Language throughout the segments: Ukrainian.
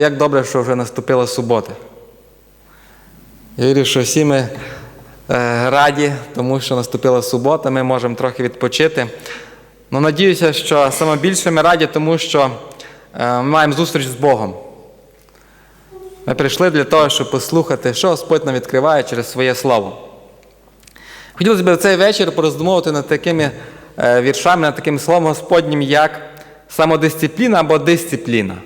Як добре, що вже наступила субота. Я вірю, що всі ми е, раді, тому що наступила субота, ми можемо трохи відпочити. Ну, надіюся, що саме більше ми раді, тому що е, ми маємо зустріч з Богом. Ми прийшли для того, щоб послухати, що Господь нам відкриває через своє слово. Хотілося б цей вечір пороздумовувати над такими е, віршами, над таким словом Господнім, як самодисципліна або дисципліна.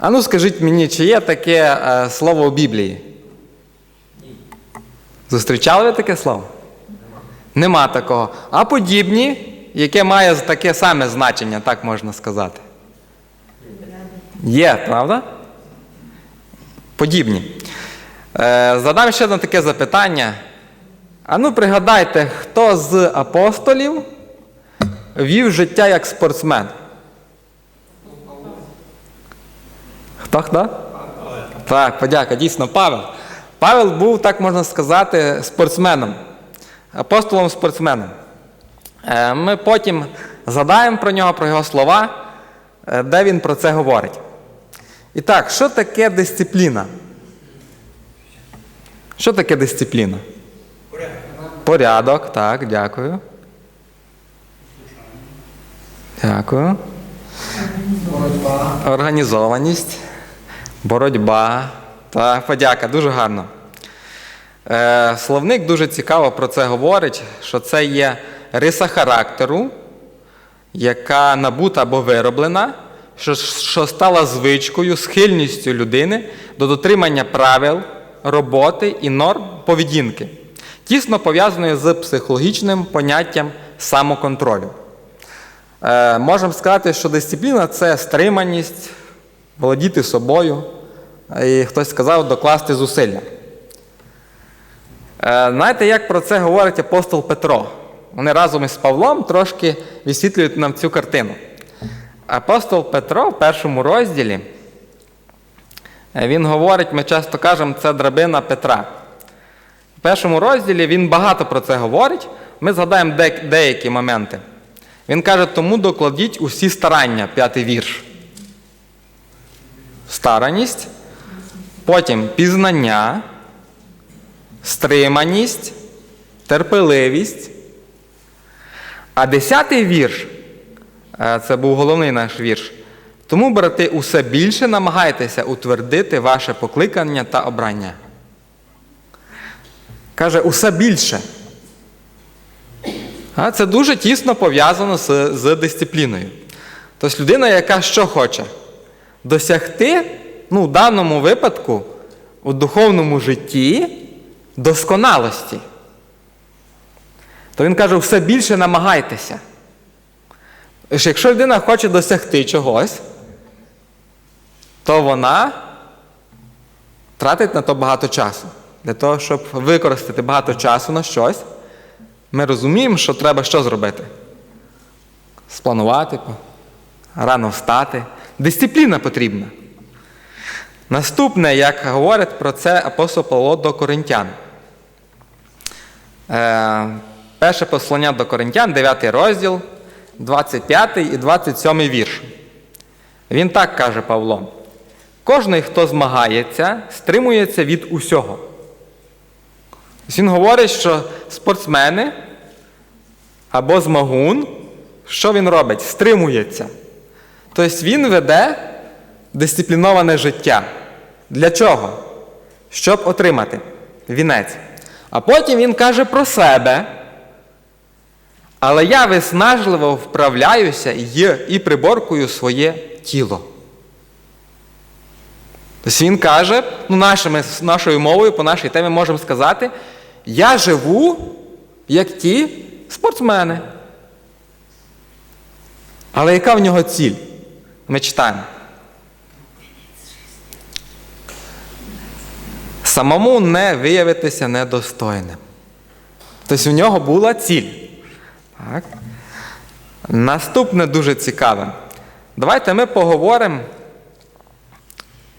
А ну скажіть мені, чи є таке е, слово у Біблії? Зустрічали ви таке слово? Нема такого. А подібні, яке має таке саме значення, так можна сказати. Є, правда? Подібні. Е, задам ще одне таке запитання. А ну пригадайте, хто з апостолів вів життя як спортсмен? Хто хто? Так, подяка, дійсно, Павел. Павел був, так можна сказати, спортсменом, апостолом-спортсменом. Е, Ми потім згадаємо про нього, про його слова, е, де він про це говорить. І так, що таке дисципліна? Що таке дисципліна? Порядок. Порядок, так, дякую. Дякую. Організованість, боротьба. Так, подяка, дуже гарно. Е, словник дуже цікаво про це говорить, що це є риса характеру, яка набута або вироблена, що, що стала звичкою, схильністю людини до дотримання правил, роботи і норм поведінки, тісно пов'язаною з психологічним поняттям самоконтролю. Е, можемо сказати, що дисципліна це стриманість, володіти собою, і хтось сказав докласти зусилля. Е, знаєте, як про це говорить апостол Петро? Вони разом із Павлом трошки висвітлюють нам цю картину. Апостол Петро в першому розділі, е, він говорить, ми часто кажемо, це драбина Петра. В першому розділі він багато про це говорить. Ми згадаємо деякі моменти. Він каже, тому докладіть усі старання, п'ятий вірш. Стараність, потім пізнання, стриманість, терпеливість. А десятий вірш, е, це був головний наш вірш. Тому, брати, усе більше намагайтеся утвердити ваше покликання та обрання. Каже, усе більше. А Це дуже тісно пов'язано з, з дисципліною. Тобто людина, яка що хоче? Досягти, ну, в даному випадку, у духовному житті досконалості. То він каже, все більше намагайтеся. Якщо людина хоче досягти чогось, то вона тратить на то багато часу. Для того, щоб використати багато часу на щось, ми розуміємо, що треба що зробити? Спланувати, рано встати. Дисципліна потрібна. Наступне, як говорить про це апостол Павло до Коринтян. Е, перше послання до Коринтян, 9 розділ, 25 і 27 вірш. Він так каже Павло: кожний, хто змагається, стримується від усього. Він говорить, що спортсмени або змагун, що він робить? Стримується. Тобто він веде дисципліноване життя. Для чого? Щоб отримати вінець. А потім він каже про себе. Але я виснажливо вправляюся і, приборкую своє тіло. Тобто він каже, ну, нашими, нашою мовою, по нашій темі можемо сказати, я живу, як ті спортсмени. Але яка в нього ціль? Ми читаємо. Самому не виявитися недостойним. Тобто в нього була ціль. Так. Наступне дуже цікаве. Давайте ми поговоримо,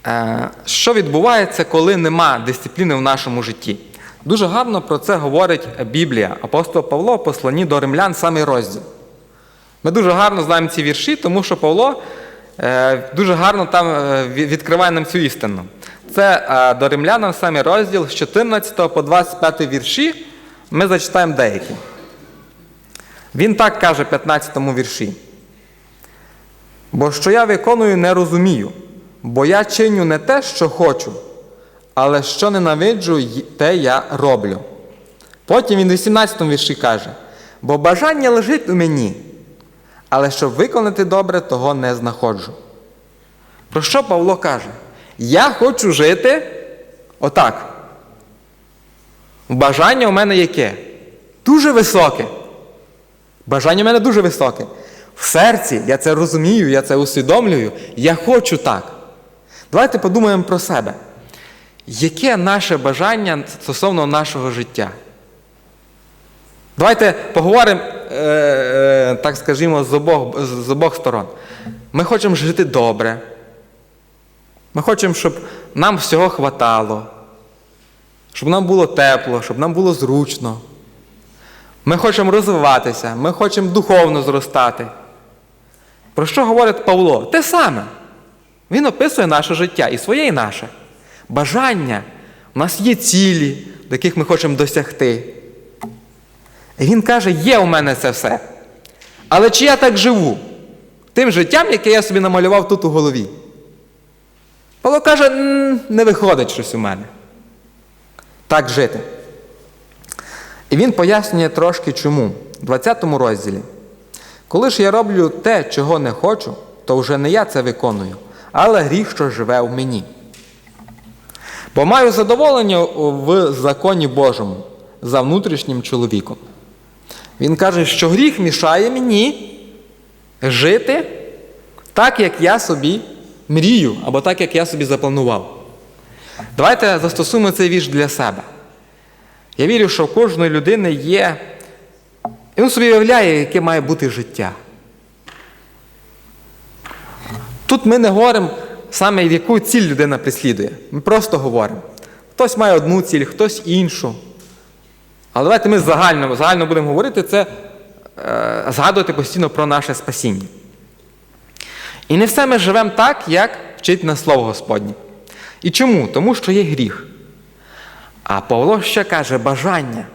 е, що відбувається, коли нема дисципліни в нашому житті. Дуже гарно про це говорить Біблія. Апостол Павло в посланні до римлян, самий розділ. Ми дуже гарно знаємо ці вірші, тому що Павло дуже гарно там е, відкриває нам цю істину. Це е, до римлянам саме розділ з 14 по 25 вірші. Ми зачитаємо деякі. Він так каже в 15 вірші. Бо що я виконую, не розумію, бо я чиню не те, що хочу, але що ненавиджу, те я роблю. Потім він в 18 вірші каже: бо бажання лежить у мені, але щоб виконати добре, того не знаходжу. Про що Павло каже? Я хочу жити отак. Бажання у мене яке? Дуже високе. Бажання у мене дуже високе. В серці я це розумію, я це усвідомлюю, я хочу так. Давайте подумаємо про себе. Яке наше бажання стосовно нашого життя? Давайте поговоримо, так скажімо, з обох, з обох сторон. Ми хочемо жити добре. Ми хочемо, щоб нам всього хватало, щоб нам було тепло, щоб нам було зручно. Ми хочемо розвиватися, ми хочемо духовно зростати. Про що говорить Павло? Те саме. Він описує наше життя і своє, і наше. Бажання. У нас є цілі, до яких ми хочемо досягти. Він каже, є у мене це все. Але чи я так живу? Тим життям, яке я собі намалював тут у голові. Павло каже, не виходить щось у мене. Так жити. І він пояснює трошки чому. В 20 розділі. Коли ж я роблю те, чого не хочу, то вже не я це виконую, але гріх, що живе в мені. Бо маю задоволення в законі Божому за внутрішнім чоловіком. Він каже, що гріх мішає мені жити так, як я собі мрію, або так, як я собі запланував. Давайте застосуємо цей вірш для себе. Я вірю, що в кожної людини є. І він собі уявляє, яке має бути життя. Тут ми не говоримо саме, яку ціль людина преслідує. Ми просто говоримо. Хтось має одну ціль, хтось іншу. Але давайте ми загально, загально будемо говорити це, е, згадувати постійно про наше спасіння. І не все ми живемо так, як вчить нас Слово Господнє. І чому? Тому що є гріх. А Павло ще каже бажання.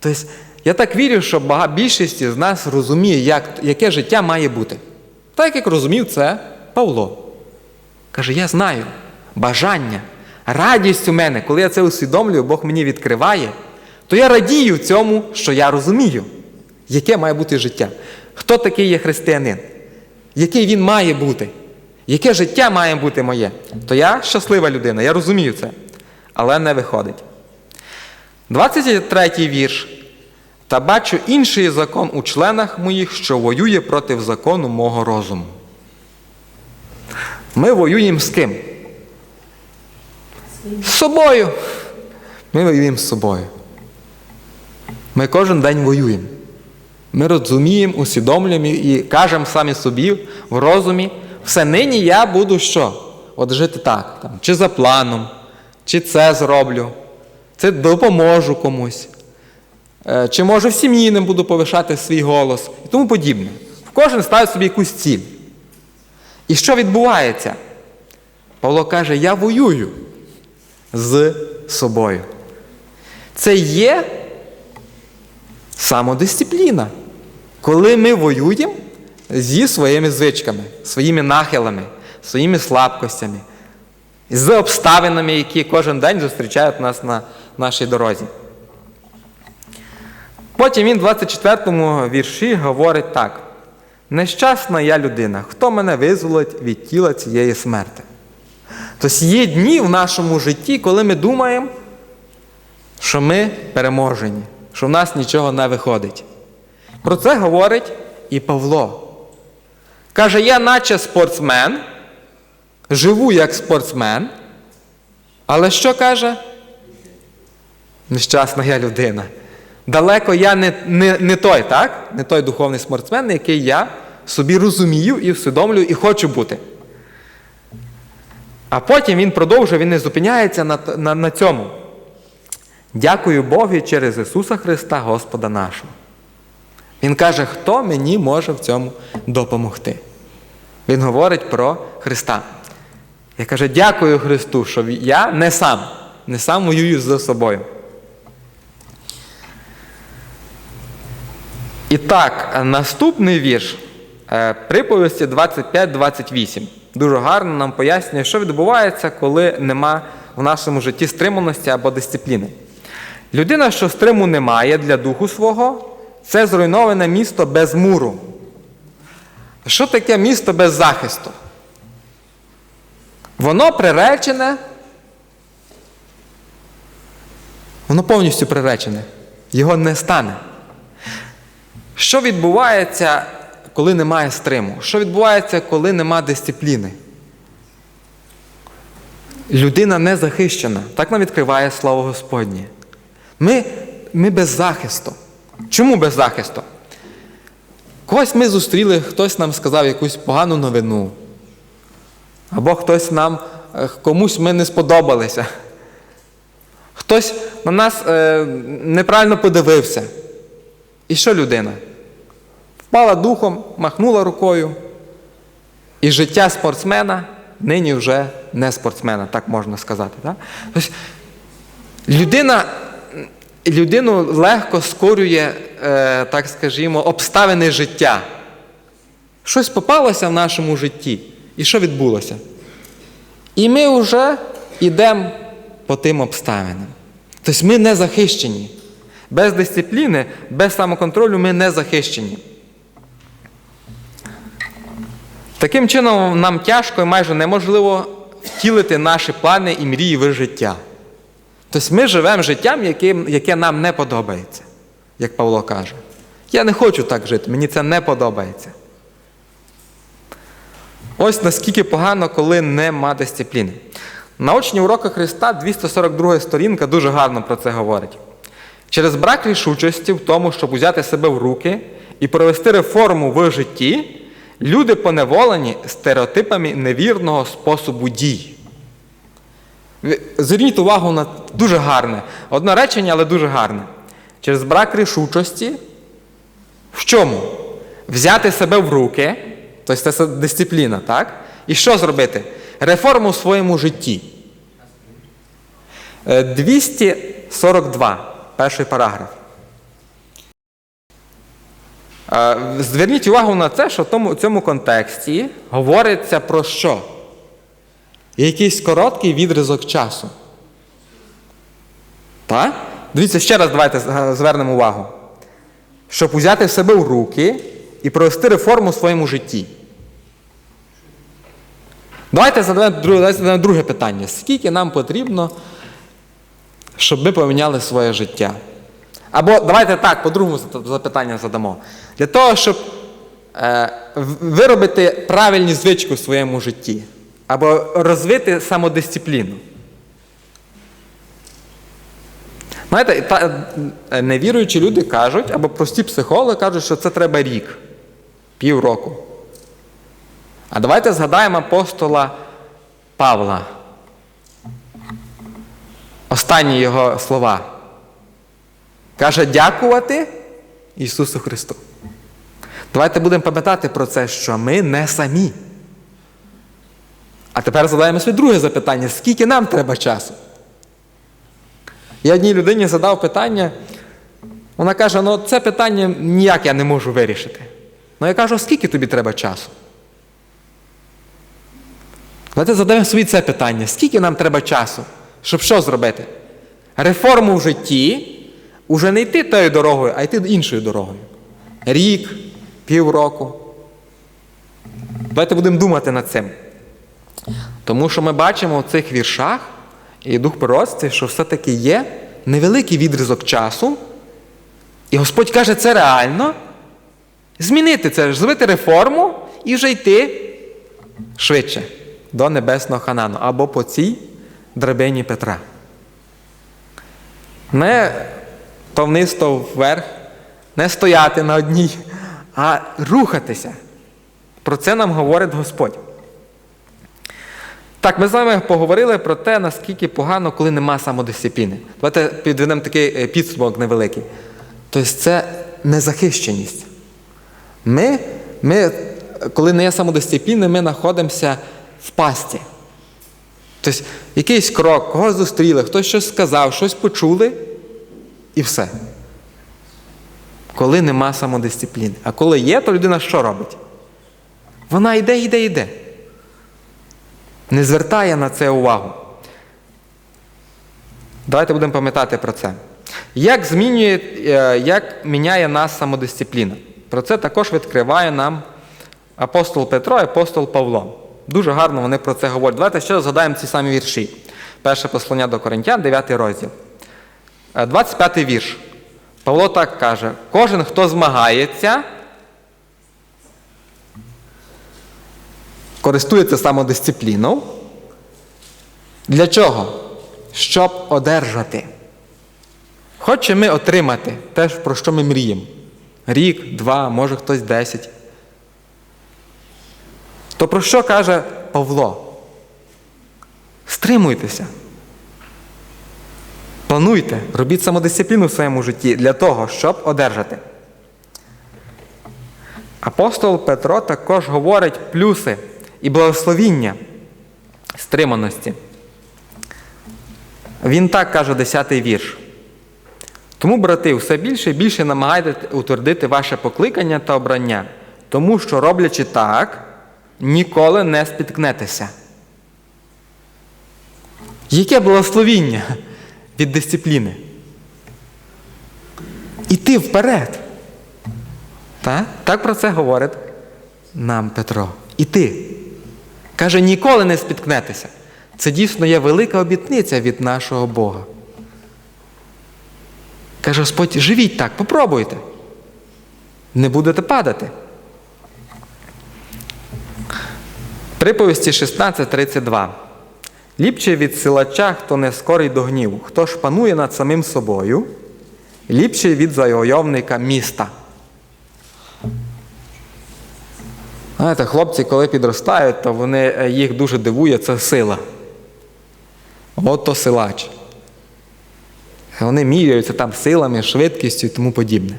Тобто, я так вірю, що більшість з нас розуміє, як, яке життя має бути. Так як розумів це Павло. Каже, я знаю бажання, радість у мене, коли я це усвідомлюю, Бог мені відкриває, то я радію цьому, що я розумію, яке має бути життя. Хто такий є християнин? Який він має бути? Яке життя має бути моє? То я щаслива людина, я розумію це, але не виходить. 23 вірш. Та бачу інший закон у членах моїх, що воює проти закону мого розуму. Ми воюємо з ким? З собою. Ми воюємо з собою. Ми кожен день воюємо. Ми розуміємо, усвідомлюємо і кажемо самі собі в розумі, все нині я буду що? От жити так, там, чи за планом, чи це зроблю, чи допоможу комусь, е, чи може в сім'ї не буду повишати свій голос і тому подібне. Кожен ставить собі якусь ціль. І що відбувається? Павло каже, я воюю з собою. Це є самодисципліна. Коли ми воюємо зі своїми звичками, своїми нахилами, своїми слабкостями, з обставинами, які кожен день зустрічають нас на нашій дорозі. Потім він в 24 му вірші говорить так: нещасна я людина, хто мене визволить від тіла цієї смерти? Тобто є дні в нашому житті, коли ми думаємо, що ми переможені, що в нас нічого не виходить. Про це говорить і Павло. Каже, я наче спортсмен, живу як спортсмен, але що каже? Нещасна я людина. Далеко я не, не, не той, так? Не той духовний спортсмен, який я собі розумію і усвідомлюю і хочу бути. А потім він продовжує, він не зупиняється на, на, на цьому. Дякую Богу через Ісуса Христа, Господа нашого. Він каже, хто мені може в цьому допомогти. Він говорить про Христа. Я каже, дякую Христу, що я не сам, не сам воюю за собою. І так, наступний вірш е, приповісті 25-28. Дуже гарно нам пояснює, що відбувається, коли нема в нашому житті стриманості або дисципліни. Людина, що стриму не має для духу свого, це зруйноване місто без муру. Що таке місто без захисту? Воно приречене. Воно повністю приречене. Його не стане. Що відбувається, коли немає стриму? Що відбувається, коли нема дисципліни? Людина не захищена. Так нам відкриває слово Господнє. Ми, ми без захисту. Чому без захисту? Когось ми зустріли, хтось нам сказав якусь погану новину. Або хтось нам, е, комусь ми не сподобалися. Хтось на нас е, неправильно подивився. І що людина? Впала духом, махнула рукою. І життя спортсмена нині вже не спортсмена, так можна сказати. Так? Тобто, людина, людину легко скорює, е, так скажімо, обставини життя. Щось попалося в нашому житті. І що відбулося? І ми вже йдемо по тим обставинам. Тобто ми не захищені. Без дисципліни, без самоконтролю ми не захищені. Таким чином, нам тяжко і майже неможливо втілити наші плани і мрії в життя. Тобто ми живемо життям, яке, яке нам не подобається, як Павло каже. Я не хочу так жити, мені це не подобається. Ось наскільки погано, коли нема дисципліни. Наочні уроки Христа, 242 сторінка, дуже гарно про це говорить. Через брак рішучості в тому, щоб узяти себе в руки і провести реформу в житті, люди поневолені стереотипами невірного способу дій. Зверніть увагу на дуже гарне. Одне речення, але дуже гарне. Через брак рішучості. В чому? Взяти себе в руки, тобто це дисципліна, так? І що зробити? Реформу в своєму житті. Е, 242, перший параграф. Е, Зверніть увагу на це, що в цьому контексті говориться про що? Якийсь короткий відрізок часу. Так? Дивіться, ще раз давайте звернемо увагу. Щоб узяти себе в руки і провести реформу в своєму житті. Давайте задаємо друге питання. Скільки нам потрібно, щоб ми поміняли своє життя? Або давайте так, по-другому запитання задамо. Для того, щоб е, виробити правильні звички в своєму житті, або розвити самодисципліну. Знаєте, та, е, невіруючі люди кажуть, або прості психологи кажуть, що це треба рік, півроку. А давайте згадаємо апостола Павла. Останні його слова. Каже, дякувати Ісусу Христу. Давайте будемо пам'ятати про це, що ми не самі. А тепер задаємо собі друге запитання: скільки нам треба часу? Я одній людині задав питання, вона каже, ну це питання ніяк я не можу вирішити. Ну я кажу, скільки тобі треба часу? Давайте задаємо собі це питання: скільки нам треба часу, щоб що зробити? Реформу в житті уже не йти тою дорогою, а йти іншою дорогою. Рік, півроку. Давайте будемо думати над цим. Тому що ми бачимо в цих віршах і дух пророцтва, що все-таки є невеликий відрізок часу, і Господь каже, це реально. Змінити це, зробити реформу і вже йти швидше до небесного ханану або по цій драбині Петра. Не повнисто вверх, не стояти на одній, а рухатися. Про це нам говорить Господь. Так, ми з вами поговорили про те, наскільки погано, коли нема самодисципліни. Давайте підведемо такий е, підсумок невеликий. Тобто це незахищеність. Ми, ми коли не є самодисципліни, ми знаходимося в пасті. Тобто якийсь крок, когось зустріли, хтось щось сказав, щось почули, і все. Коли нема самодисципліни. А коли є, то людина що робить? Вона йде, йде, йде. Не звертає на це увагу. Давайте будемо пам'ятати про це. Як змінює, е, як міняє нас самодисципліна? Про це також відкриває нам апостол Петро і апостол Павло. Дуже гарно вони про це говорять. Давайте ще згадаємо ці самі вірші. Перше послання до Коринтян, 9 розділ. Е, 25 вірш. Павло так каже: кожен, хто змагається, користується самодисципліною. Для чого? Щоб одержати. Хочемо ми отримати те, про що ми мріємо. Рік, два, може хтось десять. То про що каже Павло? Стримуйтеся. Плануйте, робіть самодисципліну в своєму житті для того, щоб одержати. Апостол Петро також говорить плюси і благословіння стриманості. Він так каже 10-й вірш. Тому, брати, все більше і більше намагайтесь утвердити ваше покликання та обрання, тому що, роблячи так, ніколи не спіткнетеся. Яке благословіння від дисципліни? Іти вперед. Так? так про це говорить нам Петро. Іти. Каже, ніколи не спіткнетеся. Це дійсно є велика обітниця від нашого Бога. Каже Господь, живіть так, попробуйте. Не будете падати. Приповісті 16.32. Ліпче від силача, хто не скорий до гніву, хто ж панує над самим собою, ліпше від завойовника міста. Знаєте, хлопці, коли підростають, то вони, е, їх дуже дивує це сила. От то силач. Вони міряються там силами, швидкістю і тому подібне.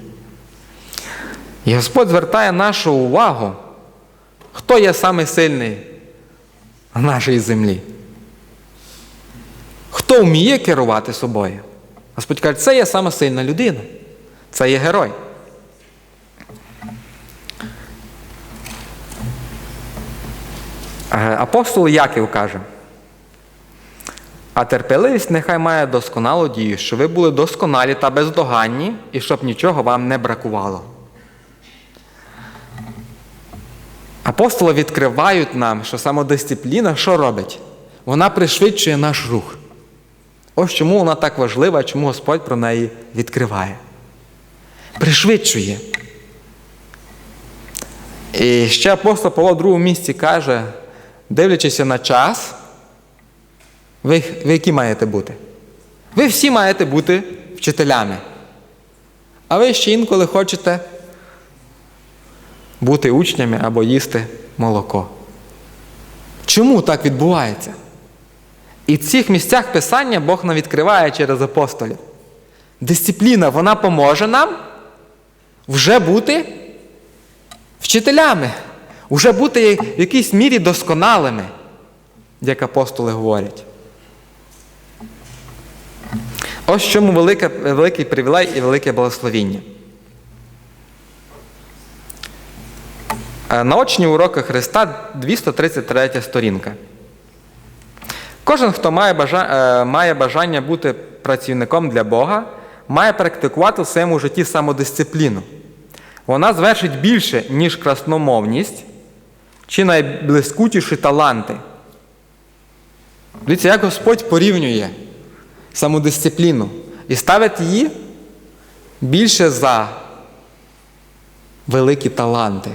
І Господь звертає нашу увагу, хто є саме сильний на нашій землі. Хто вміє керувати собою? Господь каже, це є сама сильна людина. Це є герой. Апостол Яків каже, а терпеливість нехай має досконалу дію, що ви були досконалі та бездоганні, і щоб нічого вам не бракувало. Апостоли відкривають нам, що самодисципліна що робить? Вона пришвидшує наш рух. Ось чому вона так важлива, чому Господь про неї відкриває. Пришвидшує. І ще апостол Павло в другому місці каже, дивлячись на час, ви, ви які маєте бути? Ви всі маєте бути вчителями. А ви ще інколи хочете бути учнями або їсти молоко. Чому так відбувається? І в цих місцях Писання Бог нам відкриває через апостолів. Дисципліна, вона поможе нам вже бути вчителями, вже бути в якійсь мірі досконалими, як апостоли говорять. Ось чому велике, великий привілей і велике благословіння. Наочні уроки Христа 233 сторінка. Кожен, хто має бажання, має бажання бути працівником для Бога, має практикувати в своєму житті самодисципліну. Вона звершить більше, ніж красномовність чи найблискутіші таланти. Дивіться, як Господь порівнює самодисципліну і ставить її більше за великі таланти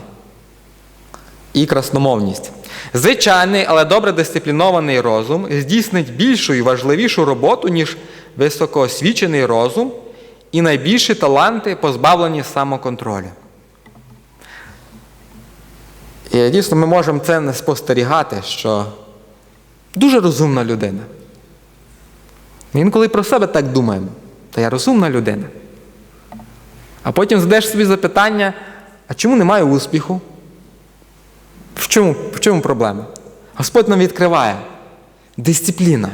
і красномовність. Звичайний, але добре дисциплінований розум здійснить більшу і важливішу роботу, ніж високоосвічений розум і найбільші таланти позбавлені самоконтролю. І дійсно ми можемо це не спостерігати, що дуже розумна людина. Ми інколи про себе так думаємо, та я розумна людина. А потім задаєш собі запитання, а чому немає успіху? чому, в чому проблема? Господь нам відкриває дисципліна.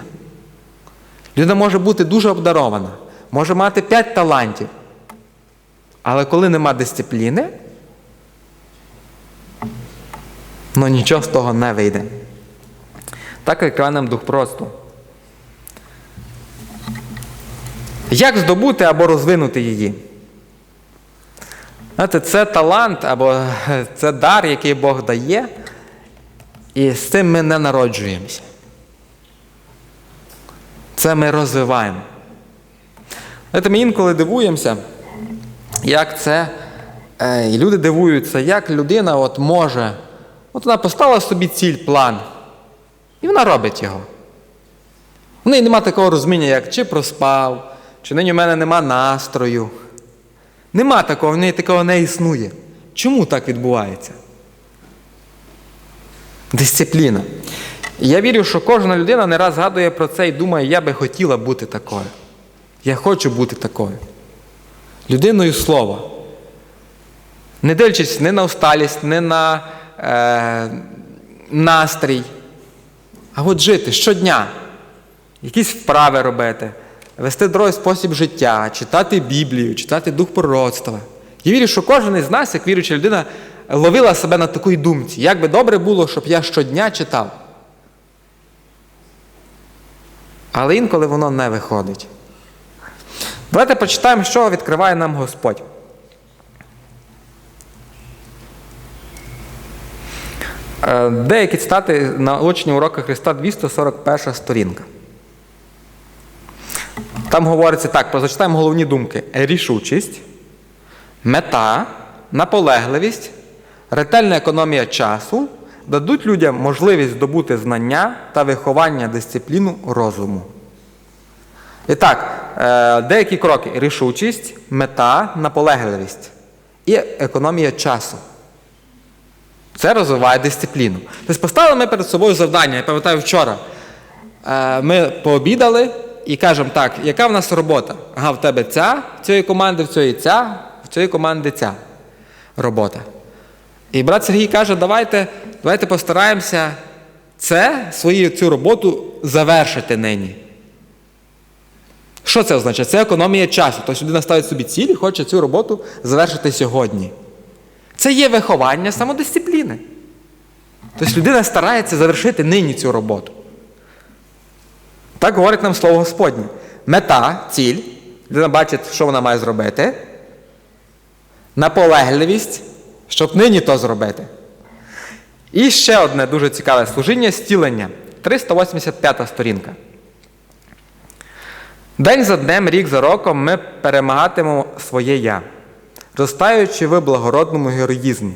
Людина може бути дуже обдарована, може мати 5 талантів. Але коли нема дисципліни, ну нічого з того не вийде. Так відкриває нам дух просто. Як здобути або розвинути її? Знаєте, це талант або е, це дар, який Бог дає, і з цим ми не народжуємося. Це ми розвиваємо. Знаєте, Ми інколи дивуємося, як це. е, І люди дивуються, як людина от може. От вона поставила собі ціль, план, і вона робить його. У неї нема такого розуміння, як чи проспав, чи нині у мене нема настрою. Нема такого, в неї такого не існує. Чому так відбувається? Дисципліна. Я вірю, що кожна людина не раз згадує про це і думає, я би хотіла бути такою. Я хочу бути такою. Людиною слова. Не дивлячись ні на усталість, ні на е, настрій. А от жити щодня, якісь вправи робити, вести здоровий спосіб життя, читати Біблію, читати дух пророцтва. Я вірю, що кожен із нас, як віруюча людина, ловила себе на такій думці. Як би добре було, щоб я щодня читав. Але інколи воно не виходить. Давайте почитаємо, що відкриває нам Господь. Деякі цитати на очні уроки Христа 241 сторінка. Там говориться так, прочитаємо головні думки: рішучість, мета, наполегливість, ретельна економія часу дадуть людям можливість здобути знання та виховання дисципліну розуму. І так, е, деякі кроки: рішучість, мета, наполегливість і економія часу. Це розвиває дисципліну. Тобто поставили ми перед собою завдання, я пам'ятаю вчора. Е, Ми пообідали і кажемо так, яка в нас робота? Ага, в тебе ця, в цієї команди, в цієї ця, в цієї команди ця робота. І брат Сергій каже, давайте, давайте постараємося це, свою цю роботу завершити нині. Що це означає? Це економія часу. Тобто людина ставить собі ціль і хоче цю роботу завершити сьогодні. Це є виховання самодисципліни. Тобто людина старається завершити нині цю роботу. Так говорить нам слово Господнє. Мета, ціль. Людина бачить, що вона має зробити. Наполегливість, щоб нині то зробити. І ще одне дуже цікаве служіння зцілення. 385 сторінка. День за днем, рік за роком ми перемагатимемо своє я, зростаючи в благородному героїзмі.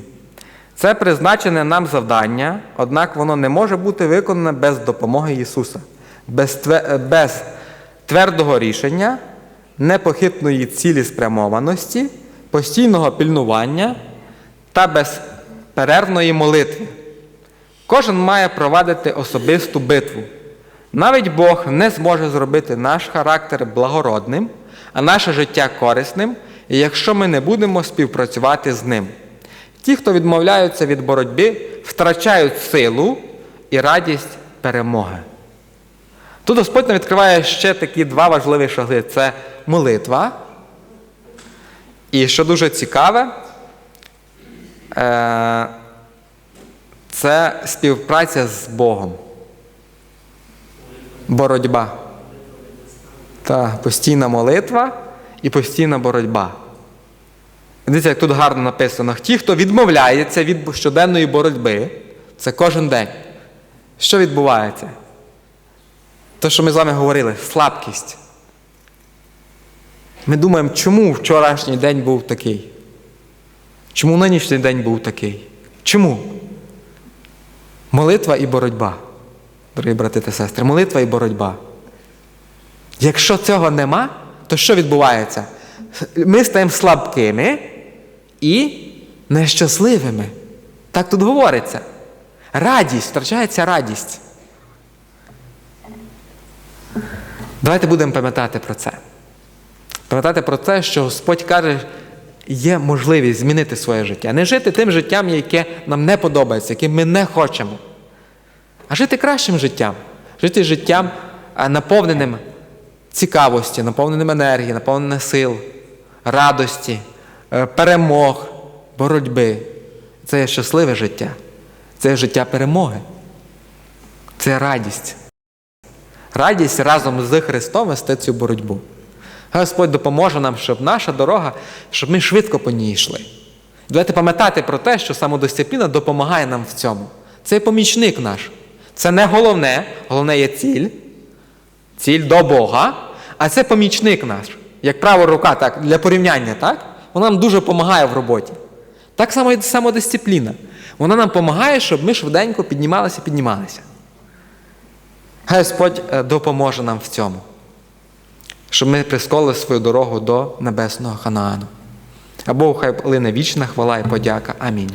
Це призначене нам завдання, однак воно не може бути виконане без допомоги Ісуса, без, без твердого рішення, непохитної цілі спрямованості, постійного пільнування та безперервної молитви. Кожен має провадити особисту битву. Навіть Бог не зможе зробити наш характер благородним, а наше життя корисним, якщо ми не будемо співпрацювати з ним. Ті, хто відмовляються від боротьби, втрачають силу і радість перемоги. Тут Господь нам відкриває ще такі два важливі шаги: це молитва. І що дуже цікаве, е, це співпраця з Богом. Боротьба. Та постійна молитва і постійна боротьба. Дивіться, як тут гарно написано: ті, хто відмовляється від щоденної боротьби, це кожен день. Що відбувається? Те, що ми з вами говорили, слабкість. Ми думаємо, чому вчорашній день був такий? Чому нинішній день був такий? Чому? Молитва і боротьба. Дорогі брати та сестри, молитва і боротьба. Якщо цього нема, то що відбувається? Ми стаємо слабкими і нещасливими. Так тут говориться. Радість, втрачається радість. Давайте будемо пам'ятати про це. Пам'ятати про те, що Господь каже, є можливість змінити своє життя. Не жити тим життям, яке нам не подобається, яким ми не хочемо, а жити кращим життям, жити життям наповненим цікавості, наповненим енергії, наповненим сил, радості, е, перемог, боротьби. Це є щасливе життя, це є життя перемоги, це радість. Радість разом з Христом вести цю боротьбу. Господь допоможе нам, щоб наша дорога, щоб ми швидко по ній йшли. Давайте пам'ятати про те, що самодисципліна допомагає нам в цьому. Це помічник наш. Це не головне, головне є ціль, ціль до Бога, а це помічник наш. Як права рука, так, для порівняння, так? Вона нам дуже допомагає в роботі. Так само і самодисципліна. Вона нам допомагає, щоб ми швиденько піднімалися піднімалися. Господь е, допоможе нам в цьому, щоб ми присколи свою дорогу до небесного Ханаану. А Богу хай лине вічна хвала і подяка. Амінь.